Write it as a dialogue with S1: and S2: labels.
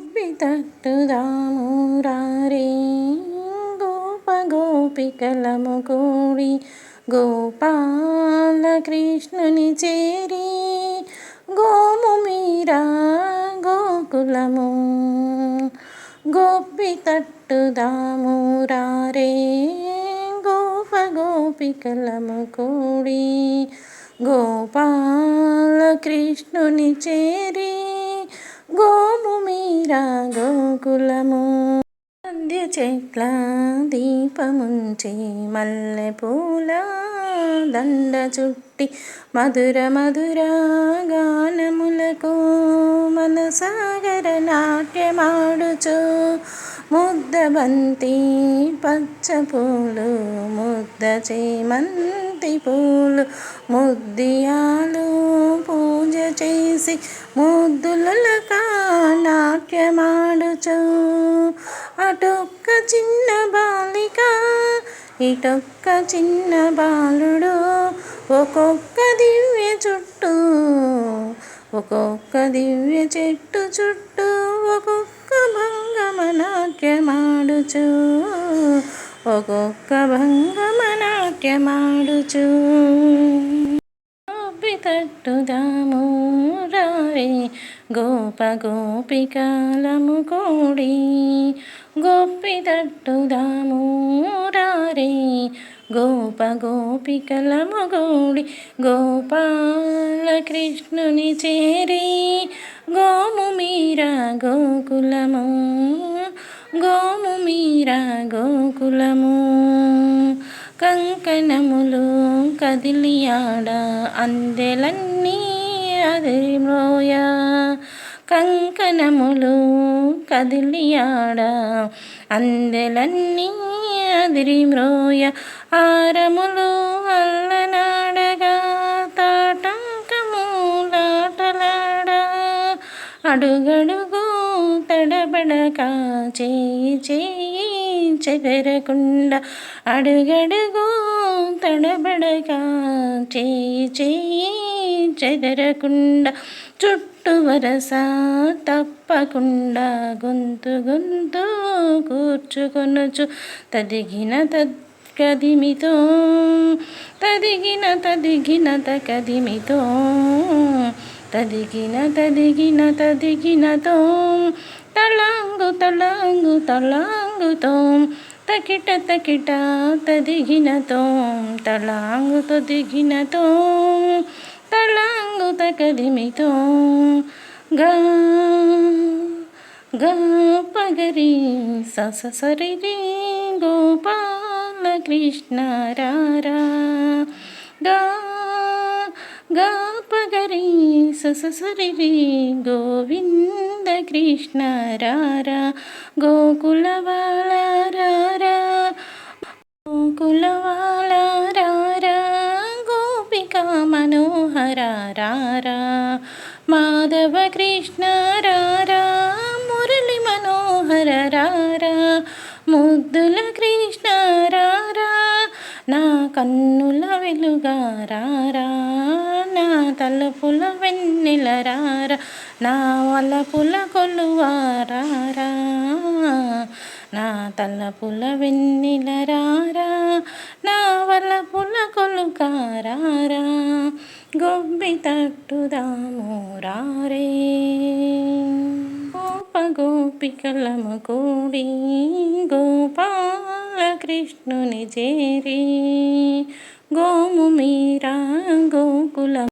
S1: గోపి తట్టుదాము రారే. గోప గోపికలము కూడి గోపాల కృష్ణుని చేరి గోము మీరా గోకులము. గోపి తట్టుదాము రారే. గోప గోపికలము కూడి గోపాల కృష్ణుని చేరి గో గోకులము మధ్య చెట్ల దీపముంచి మల్లె పూల దండ చుట్టి మధుర మధుర గానములకు మనసాగర నాట్యమాడుచు. ముద్ద బంతి పచ్చ పూలు ముద్ద చేమంతి పూలు ముద్దియాలు పూజ చేసి ముద్దులకా నాట్యమాడుచు అటొక్క చిన్న బాలిక ఇటొక్క చిన్న బాలుడు ఒక్కొక్క దివ్య చుట్టూ ఒక్కొక్క దివ్య చెట్టు చుట్టూ ఒక్కొక్క భంగమ నాట్యమాడుచు ఒక్కొక్క భంగమ నాట్యమాడుచు తట్టుదాము గోప గోపికలము కూడి గోపి తట్టుదాము రారే. గోప గోపికలము గూడి గోపాల కృష్ణుని చేరి గోము మీరా గోకులము గోము మీరా గోకులము. కంకణములు కదిలియాడ అందెలన్నీ అదిమోయ కంకణములు కదిలియాడ. అందెలన్నీ అదిరిమ్రోయ ఆరములు అల్లనాడగా తాటంకములాటలాడ. అడుగడుగు తడబడక చేయి చేయి చెదరకుండా అడుగడుగు తడబడక చేయి చేయి చెదరకుండా చుట్టూ వరస తప్పకుండా గొంతు గొంతు కూర్చుకొనొచ్చు. తదిగిన తదిమితో తదిగిన తదిగిన తకదిమితో తదిగిన తదిగిన తదిగినతో తళాంగు తళాంగు తళాంగుతో తకిట తకిట తదిగినతో తళాంగు తదిగినతో कीमितो गगरी सससरीरी गोपालकृष्णरारा। गा पगरी सससरी गोविन्द कृष्ण रारा गोकुलवाला रारा गोकुलवा గోపిక మనోహర రారా మాధవ కృష్ణ రారా మురళి మనోహర రారా ముద్దుల కృష్ణ రారా నా కన్నుల వెలుగా రారా నా తలుపుల వెన్నెల రారా నా వలపుల కొలువారారా నా తలపుల వెన్నెల రారా నా వలపుల కొలుకారారా గొబ్బి తట్టుదాము రారే. గోప గోపికలము కూడి గోపాల కృష్ణుని చేరి గోము మీరా గోకుల